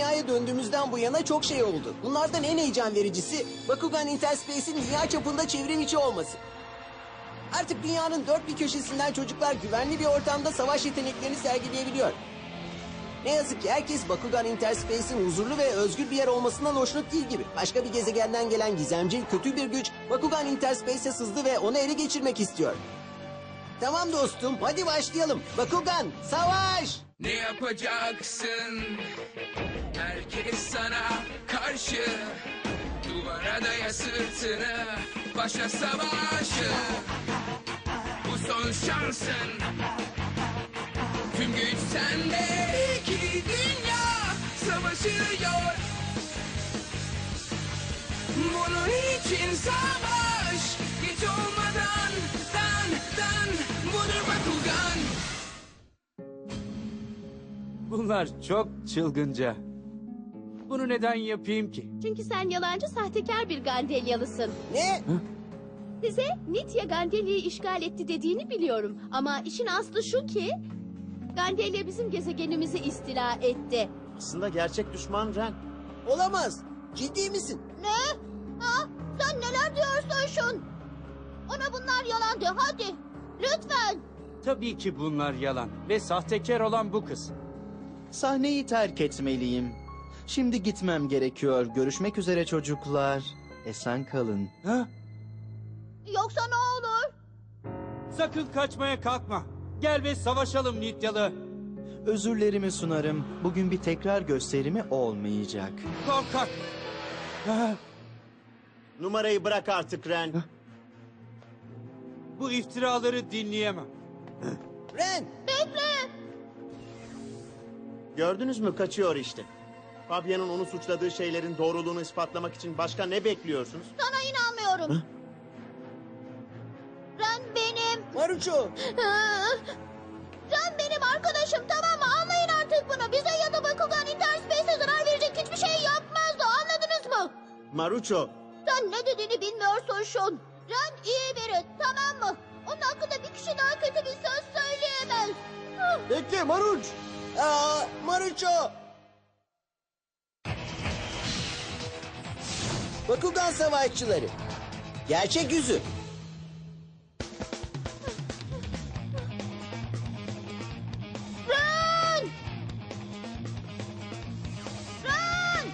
Dünyaya döndüğümüzden bu yana çok şey oldu. Bunlardan en heyecan vericisi Bakugan Interspace'in dünya çapında çevrim içi olması. Artık dünyanın dört bir köşesinden çocuklar güvenli bir ortamda savaş yeteneklerini sergileyebiliyor. Ne yazık ki herkes Bakugan Interspace'in huzurlu ve özgür bir yer olmasından hoşnut değil gibi. Başka bir gezegenden gelen gizemci, kötü bir güç Bakugan Interspace'e sızdı ve onu ele geçirmek istiyor. Tamam dostum, hadi başlayalım. Bakugan, savaş! Ne yapacaksın? Herkes sana karşı Duvara daya sırtını Başla savaşı Bu son şansın Tüm güç sende İki dünya savaşıyor Bunun için savaş Geç olmadan Bunlar çok çılgınca. Bunu neden yapayım ki? Çünkü sen yalancı sahtekar bir Gandelyalı'sın. Ne? Size Nitya Gandelya'yı işgal etti dediğini biliyorum. Ama işin aslı şu ki... Gandelya bizim gezegenimizi istila etti. Aslında gerçek düşman Ren. Olamaz. Ciddi misin? Ne? Ha? Sen neler diyorsun şun? Ona bunlar yalandı. Hadi. Lütfen. Tabii ki bunlar yalan ve sahtekar olan bu kız. Sahneyi terk etmeliyim. Şimdi gitmem gerekiyor. Görüşmek üzere çocuklar. Esen kalın. Ha? Yoksa ne olur? Sakın kaçmaya kalkma. Gel ve savaşalım Nityalı. Özürlerimi sunarım. Bugün bir tekrar gösterimi olmayacak. Korkak. Ha, Numarayı bırak artık Ren. bu iftiraları dinleyemem. Ren! Gördünüz mü kaçıyor işte. Fabian'ın onu suçladığı şeylerin doğruluğunu ispatlamak için başka ne bekliyorsunuz? Sana inanmıyorum. Ren benim. Maruço! Ren benim arkadaşım tamam mı? Anlayın artık bunu. Bize ya da Bakugan Interspace'e zarar verecek hiçbir şey yapmazdı. Anladınız mı? Maruço, Sen ne dediğini bilmiyorsun şun. Ren iyi biri tamam mı? Onun hakkında bir kişi daha kötü bir söz söyleyemez. Bekle Maruç! Aa, Maruço! Bakugan savaşçıları. Gerçek yüzü. Ren! Ren!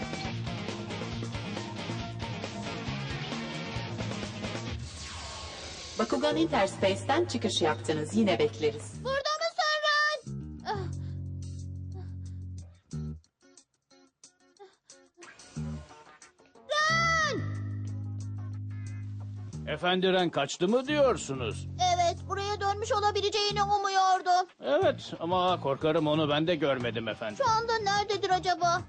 Bakugan Interspace'ten çıkış yaptınız. Yine bekleriz. Efendi Ren kaçtı mı diyorsunuz? Evet, buraya dönmüş olabileceğini umuyordum. Evet ama korkarım onu ben de görmedim efendim. Şu anda nerededir acaba?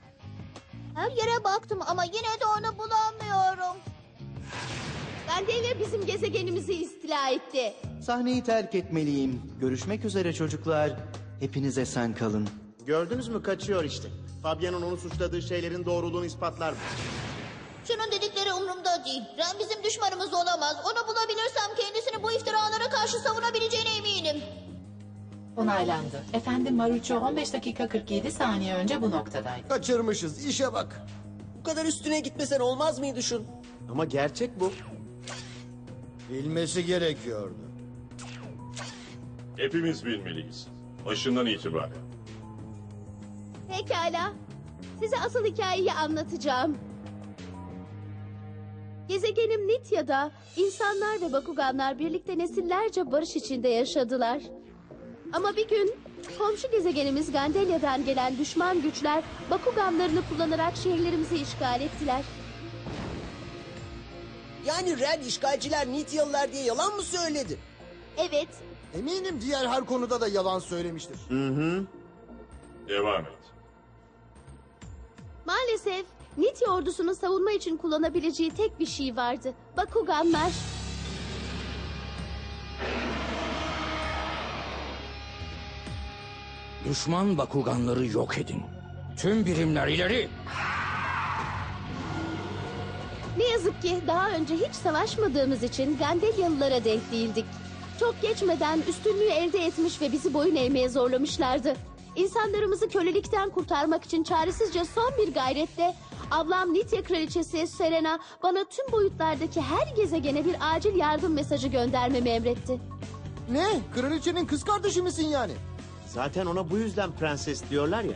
Her yere baktım ama yine de onu bulamıyorum. Gandelya bizim gezegenimizi istila etti. Sahneyi terk etmeliyim. Görüşmek üzere çocuklar. Hepiniz esen kalın. gördünüz mü kaçıyor işte. Fabian'ın onu suçladığı şeylerin doğruluğunu ispatlar mı? Şunun dedikleri umurumda değil. Ren bizim düşmanımız olamaz. Onu bulabilirsem kendisini bu iftiralara karşı savunabileceğine eminim. Onaylandı. Efendim Marucho 15 dakika 47 saniye önce bu noktadaydı. Kaçırmışız, işe bak. Bu kadar üstüne gitmesen olmaz mıydı şun? Ama gerçek bu. Bilmesi gerekiyordu. Hepimiz bilmeliyiz. Başından itibaren. Pekala. Size asıl hikayeyi anlatacağım. Gezegenim Nitya'da insanlar ve Bakuganlar birlikte nesillerce barış içinde yaşadılar. Ama bir gün komşu gezegenimiz Gandelya'dan gelen düşman güçler Bakuganlarını kullanarak şehirlerimizi işgal ettiler. Yani Red işgalciler Nityalılar diye yalan mı söyledi? Evet, Eminim diğer her konuda da yalan söylemiştir. Devam et. maalesef Nitya ordusunu savunma için kullanabileceği tek bir şey vardı. Bakuganlar. Düşman Bakuganları yok edin. Tüm birimler ileri. Ne yazık ki daha önce hiç savaşmadığımız için Gandelyalılara denk değildik. Çok geçmeden üstünlüğü elde etmiş ve bizi boyun eğmeye zorlamışlardı. İnsanlarımızı kölelikten kurtarmak için çaresizce son bir gayretle ablam Nitya Kraliçesi Serena bana tüm boyutlardaki her gezegene bir acil yardım mesajı göndermemi emretti. Ne? Kraliçenin kız kardeşi misin yani? Zaten ona bu yüzden prenses diyorlar ya.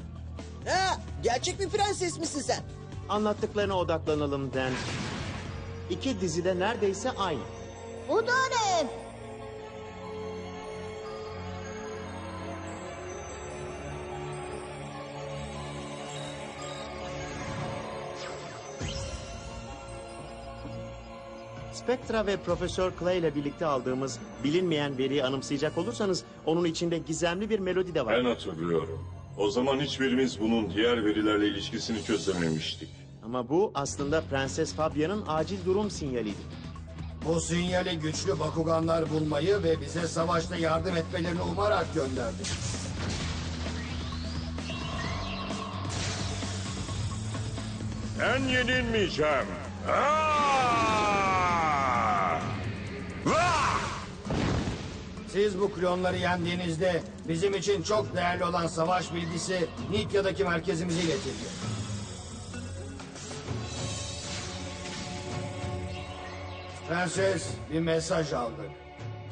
Ha, gerçek bir prenses misin sen? Anlattıklarına odaklanalım Den. İki dizide neredeyse aynı. Bu da ne? Spectra ve Profesör Clay ile birlikte aldığımız bilinmeyen veriyi anımsayacak olursanız onun içinde gizemli bir melodi de var. Ben hatırlıyorum. O zaman hiçbirimiz bunun diğer verilerle ilişkisini çözememiştik. Ama bu aslında Prenses Fabia'nın acil durum sinyaliydi. Bu sinyali güçlü Bakuganlar bulmayı ve bize savaşta yardım etmelerini umarak gönderdi. Ben yenilmeyeceğim. Siz bu klonları yendiğinizde bizim için çok değerli olan savaş bilgisi Nikya'daki merkezimize iletildi. Prenses bir mesaj aldık.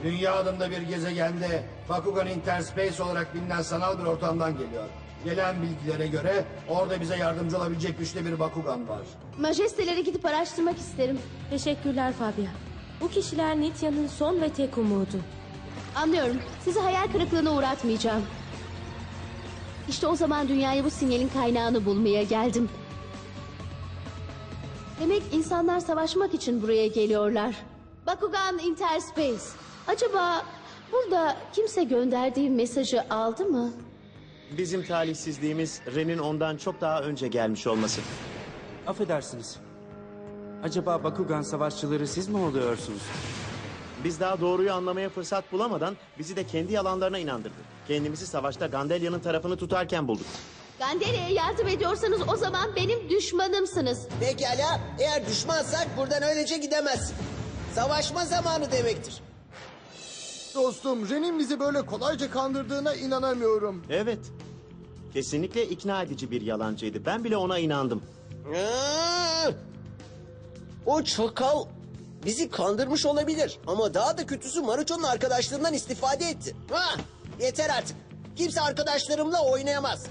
Dünya adında bir gezegende Bakugan Interspace olarak bilinen sanal bir ortamdan geliyor. Gelen bilgilere göre orada bize yardımcı olabilecek güçlü bir Bakugan var. Majesteleri gidip araştırmak isterim. Teşekkürler Fabia. Bu kişiler Nitya'nın son ve tek umudu. Anlıyorum. Sizi hayal kırıklığına uğratmayacağım. İşte o zaman dünyaya bu sinyalin kaynağını bulmaya geldim. Demek insanlar savaşmak için buraya geliyorlar. Bakugan Interspace. Acaba burada kimse gönderdiği mesajı aldı mı? Bizim talihsizliğimiz Ren'in ondan çok daha önce gelmiş olması. Affedersiniz. Acaba Bakugan savaşçıları siz mi oluyorsunuz? Biz daha doğruyu anlamaya fırsat bulamadan bizi de kendi yalanlarına inandırdı. Kendimizi savaşta Gandelya'nın tarafını tutarken bulduk. Ganderia'ya yardım ediyorsanız o zaman benim düşmanımsınız. Pekala, eğer düşmansak buradan öylece gidemezsin. Savaşma zamanı demektir. Dostum, Ren'in bizi böyle kolayca kandırdığına inanamıyorum. Evet. Kesinlikle ikna edici bir yalancıydı. Ben bile ona inandım. Aa! O çakal bizi kandırmış olabilir. Ama daha da kötüsü Marucho'nun arkadaşlarından istifade etti. Ha, yeter artık. Kimse arkadaşlarımla oynayamaz.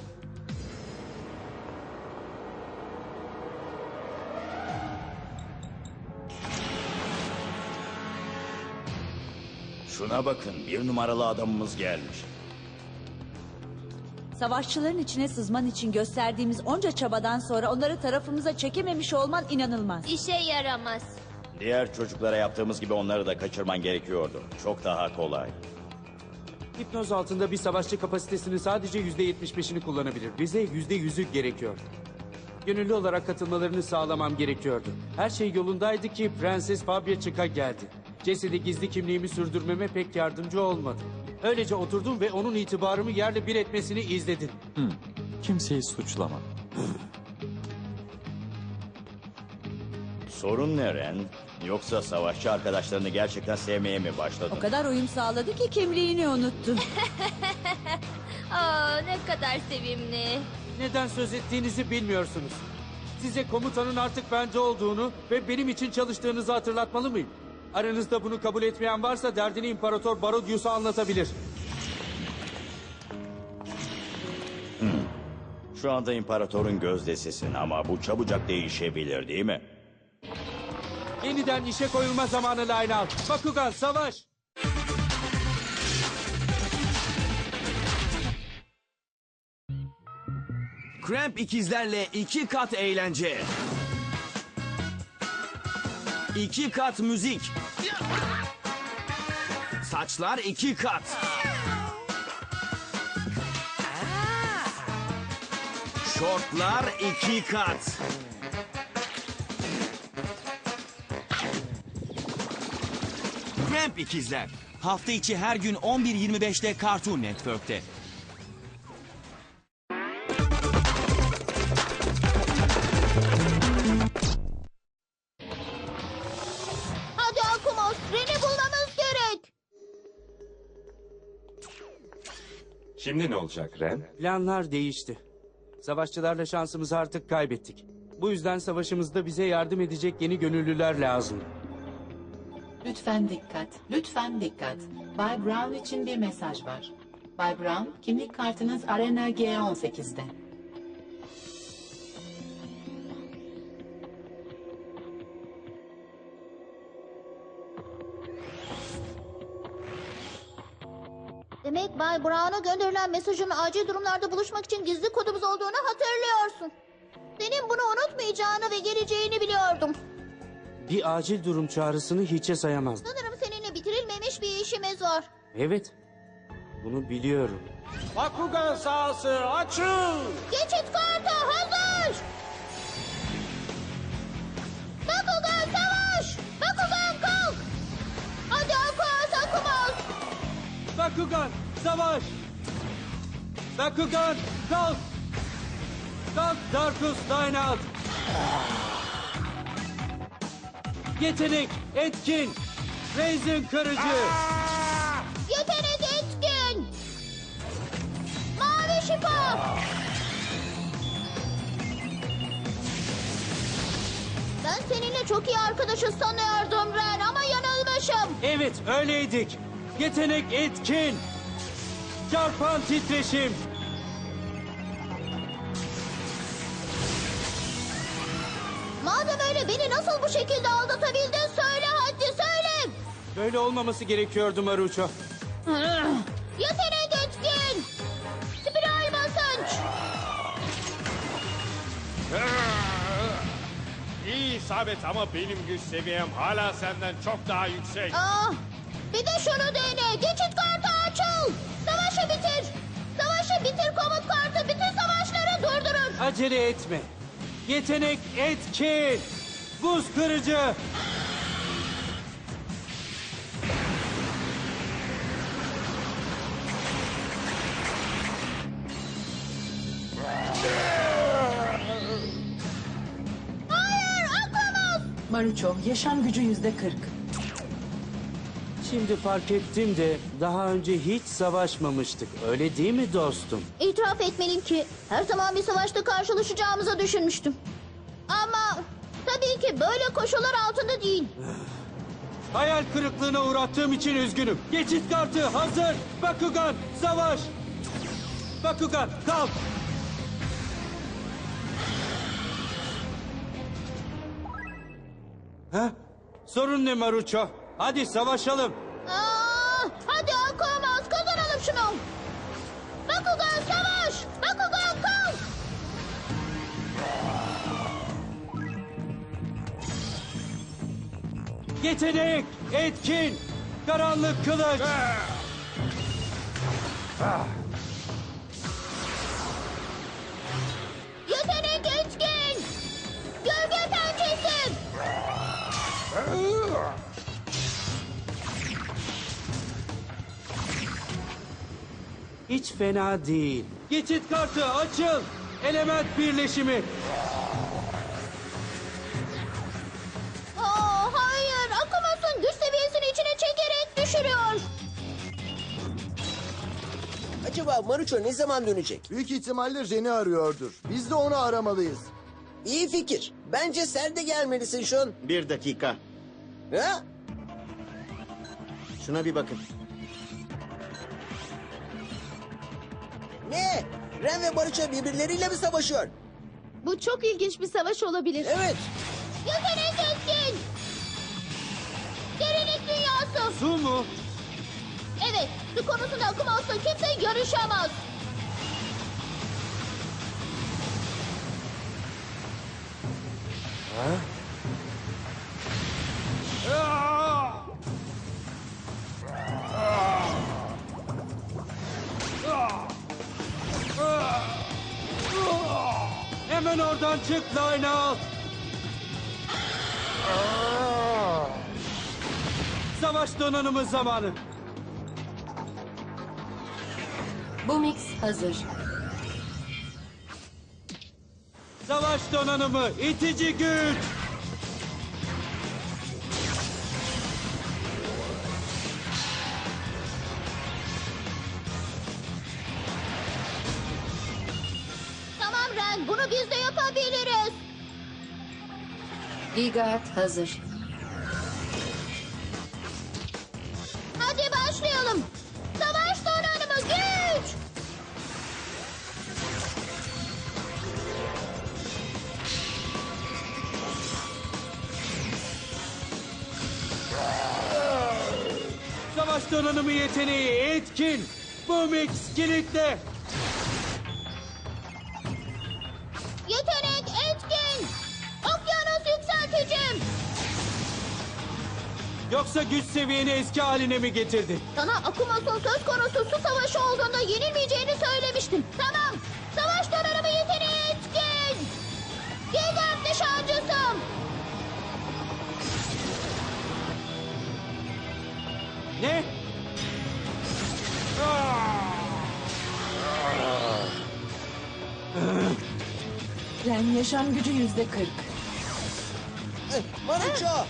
Şuna bakın bir numaralı adamımız gelmiş. Savaşçıların içine sızman için gösterdiğimiz onca çabadan sonra onları tarafımıza çekememiş olman inanılmaz. İşe yaramaz. Diğer çocuklara yaptığımız gibi onları da kaçırman gerekiyordu. Çok daha kolay. Hipnoz altında bir savaşçı kapasitesinin sadece yüzde yetmiş beşini kullanabilir. Bize yüzde yüzü gerekiyor. Gönüllü olarak katılmalarını sağlamam gerekiyordu. Her şey yolundaydı ki Prenses Fabia çıka geldi. Cesedi gizli kimliğimi sürdürmeme pek yardımcı olmadı. Öylece oturdum ve onun itibarımı yerle bir etmesini izledim. Kimseyi suçlama. Sorun ne Ren? Yoksa savaşçı arkadaşlarını gerçekten sevmeye mi başladın? O kadar uyum sağladı ki kimliğini unuttu. Aa, ne kadar sevimli. Neden söz ettiğinizi bilmiyorsunuz. Size komutanın artık bence olduğunu ve benim için çalıştığınızı hatırlatmalı mıyım? Aranızda bunu kabul etmeyen varsa derdini İmparator Barodius'a anlatabilir. Şu anda imparatorun gözdesisin ama bu çabucak değişebilir değil mi? Yeniden işe koyulma zamanı Lionel. Bakugan savaş! Cramp ikizlerle iki kat eğlence. İki kat müzik. Saçlar iki kat. Şortlar iki kat. Cramp ikizler. Hafta içi her gün 11.25'te Cartoon Network'te. Hadi Akumos, Ren'i bulmamız gerek. Şimdi ne olacak Ren? Planlar değişti. Savaşçılarla şansımızı artık kaybettik. Bu yüzden savaşımızda bize yardım edecek yeni gönüllüler lazım. Lütfen dikkat, lütfen dikkat. Bay Brown için bir mesaj var. Bay Brown, kimlik kartınız Arena G18'de. Demek Bay Brown'a gönderilen mesajın acil durumlarda buluşmak için gizli kodumuz olduğunu hatırlıyorsun. Senin bunu unutmayacağını ve geleceğini biliyordum. Bir acil durum çağrısını hiçe sayamazdım. Sanırım seninle bitirilmemiş bir işimiz var. Evet, bunu biliyorum. Bakugan sahası açıl! Geçit kartı hazır! Bakugan savaş! Bakugan kalk! Hadi Aquas Akumas! Bakugan, savaş! Bakugan, kalk! Kalk Darkus Dynout! Yetenek, etkin, Raisin kırıcı! Yetenek etkin! Mavi şifa! Ben seninle çok iyi arkadaşız sanıyordum Ren ama yanılmışım. Evet, öyleydik. Yetenek, etkin, çarpan titreşim. Madem öyle beni nasıl bu şekilde söyle. Böyle olmaması gerekiyordu Maruço. Yetenek etkin! Spiral basınç! İyi isabet ama benim güç seviyem hala senden çok daha yüksek. Ah, bir de şunu dene. Geçit kartı açıl. Savaşı bitir. Savaşı bitir komut kartı. Bütün savaşları durdurur. Acele etme. Yetenek, etkin, buz kırıcı. Maruço, yaşam gücü yüzde 40. Şimdi fark ettim de daha önce hiç savaşmamıştık. Öyle değil mi dostum? İtiraf etmeliyim ki her zaman bir savaşta karşılaşacağımızı düşünmüştüm. Ama tabii ki böyle koşullar altında değil. Hayal kırıklığına uğrattığım için üzgünüm. Geçit kartı hazır. Bakugan, savaş. Bakugan, kalk. Ha? Sorun ne Maruço? Hadi savaşalım. Aa, hadi Aquamus kazanalım şunu. Bakugan savaş. Bakugan kalk. Yetenek, etkin, karanlık kılıç. Yetenek Hiç fena değil. Geçit kartı açıl. Element birleşimi. Aa, hayır. Akumas'ın güç seviyesini içine çekerek düşürüyor. Acaba Maruço ne zaman dönecek? Büyük ihtimalle Jen'i arıyordur. Biz de onu aramalıyız. İyi fikir. Bence sen de gelmelisin Şun. Bir dakika. Ha? Şuna bir bakın. Ne? Ren ve Maruço birbirleriyle mi savaşıyor? Bu çok ilginç bir savaş olabilir. Evet. Yetenek etkin. Derinlik dünyası. Su mu? Evet, su konusunda Akumas'la kimse yarışamaz. Hemen oradan çık out. Savaş donanımı zamanı. Bu mix hazır. Savaş donanımı, itici güç. Vigard hazır. Hadi başlayalım. Savaş donanımı güç. Savaş donanımı yeteneği etkin. Bu mix kilitle. Yoksa güç seviyeni eski haline mi getirdi? Sana Akumas'ın söz konusu su savaşı olduğunda yenilmeyeceğini söylemiştim. Tamam. Savaş donanımı yeteneği etkin. Gigant nişancısım. Ne? Ren yaşam gücü yüzde kırk. Maruço!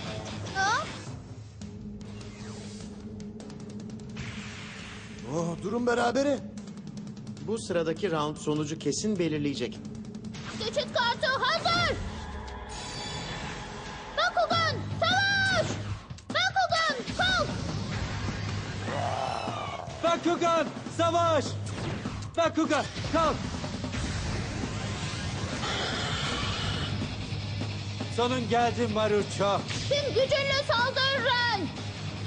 Durum berabere. Bu sıradaki round sonucu kesin belirleyecek. Geçit kartı hazır. Bakugan savaş. Bakugan kalk. Bakugan savaş. Bakugan kalk. Sonun geldi Maruço. Tüm gücünle saldır Ren.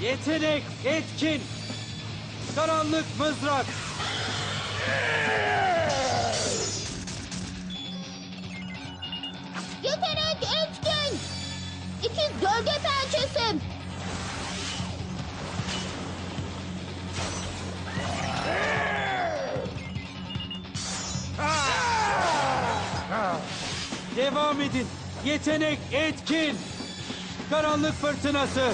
Yetenek etkin. Karanlık mızrak. Yetenek etkin. İkiz gölge pençesi. Devam edin. Yetenek etkin. Karanlık fırtınası.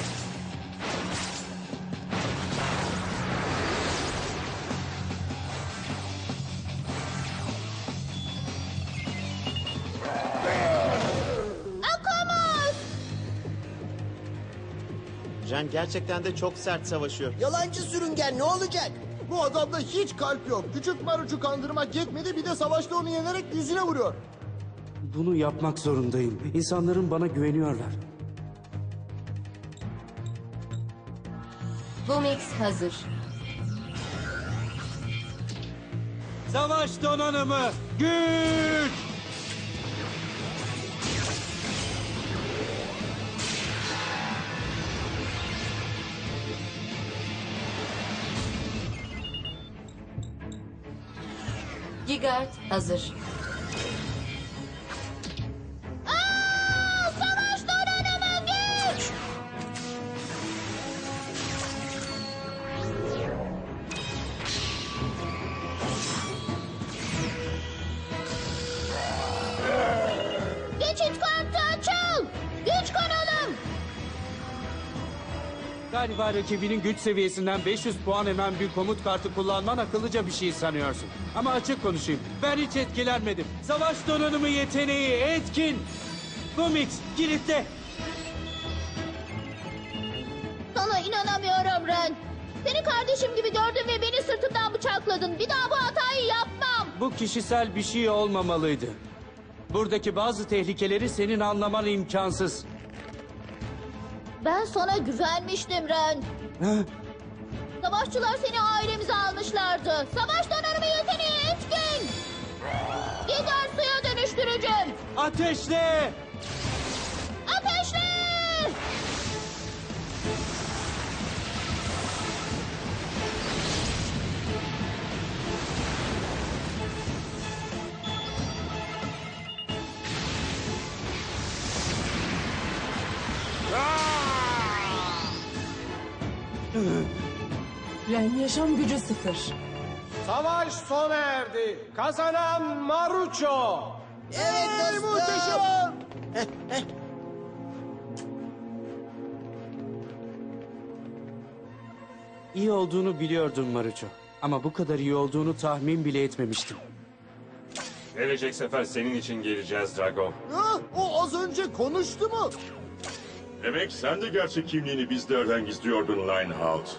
Jen gerçekten de çok sert savaşıyor. Yalancı sürüngen ne olacak? Bu adamda hiç kalp yok. Küçük Maruç'u kandırmak yetmedi bir de savaşta onu yenerek yüzüne vuruyor. Bunu yapmak zorundayım. İnsanların bana güveniyorlar. Bu mix hazır. Savaş donanımı güç. Gigard hazır. Galiba rakibinin güç seviyesinden 500 puan hemen bir komut kartı kullanman akıllıca bir şey sanıyorsun. Ama açık konuşayım. Ben hiç etkilenmedim. Savaş donanımı yeteneği etkin. Bu mix kilitte. Sana inanamıyorum Ren. Seni kardeşim gibi gördüm ve beni sırtımdan bıçakladın. Bir daha bu hatayı yapmam. Bu kişisel bir şey olmamalıydı. Buradaki bazı tehlikeleri senin anlaman imkansız. Ben sana güvenmiştim Ren. Ha? Savaşçılar seni ailemize almışlardı. Savaş donanımı yeteneği etkin. Gider suya dönüştüreceğim. Ateşle! Ren yaşam gücü sıfır. Savaş sona erdi. Kazanan Maruço. Evet dostum. Muhteşem. İyi olduğunu biliyordum Maruço. Ama bu kadar iyi olduğunu tahmin bile etmemiştim. Gelecek sefer senin için geleceğiz Drago. Ha, o az önce konuştu mu? Demek sen de gerçek kimliğini bizlerden gizliyordun Linehouse.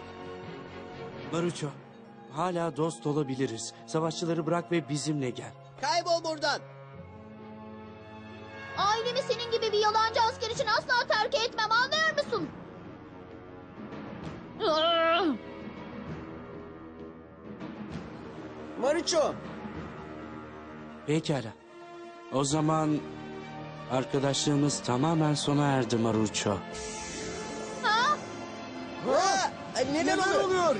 Maruço, hala dost olabiliriz. Savaşçıları bırak ve bizimle gel. Kaybol buradan. abimi senin gibi bir yalancı asker için asla terk etmem anlıyor musun? Maruço, Pekala. O zaman arkadaşlığımız tamamen sona erdi Maruço. Ha? Ha, ay, neler, oluyor?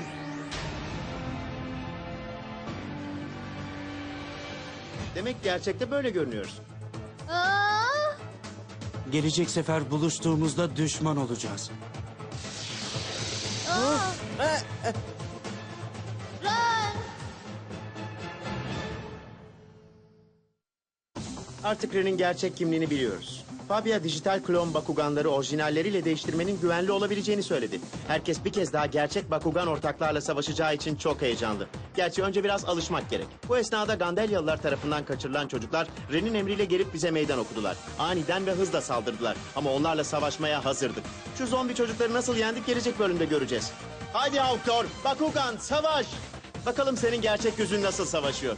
Demek gerçekte böyle görünüyoruz. Aa, Gelecek sefer buluştuğumuzda düşman olacağız. aa. Ren. Artık Ren'in gerçek kimliğini biliyoruz. Fabia dijital klon Bakuganları orijinalleriyle değiştirmenin güvenli olabileceğini söyledi. Herkes bir kez daha gerçek Bakugan ortaklarla savaşacağı için çok heyecanlı. Gerçi önce biraz alışmak gerek. Bu esnada Gandelyalılar tarafından kaçırılan çocuklar Ren'in emriyle gelip bize meydan okudular. Aniden ve hızla saldırdılar. Ama onlarla savaşmaya hazırdık. Şu zombi çocukları nasıl yendik gelecek bölümde göreceğiz. Haydi Hawktor, Bakugan savaş! Bakalım senin gerçek yüzün nasıl savaşıyor.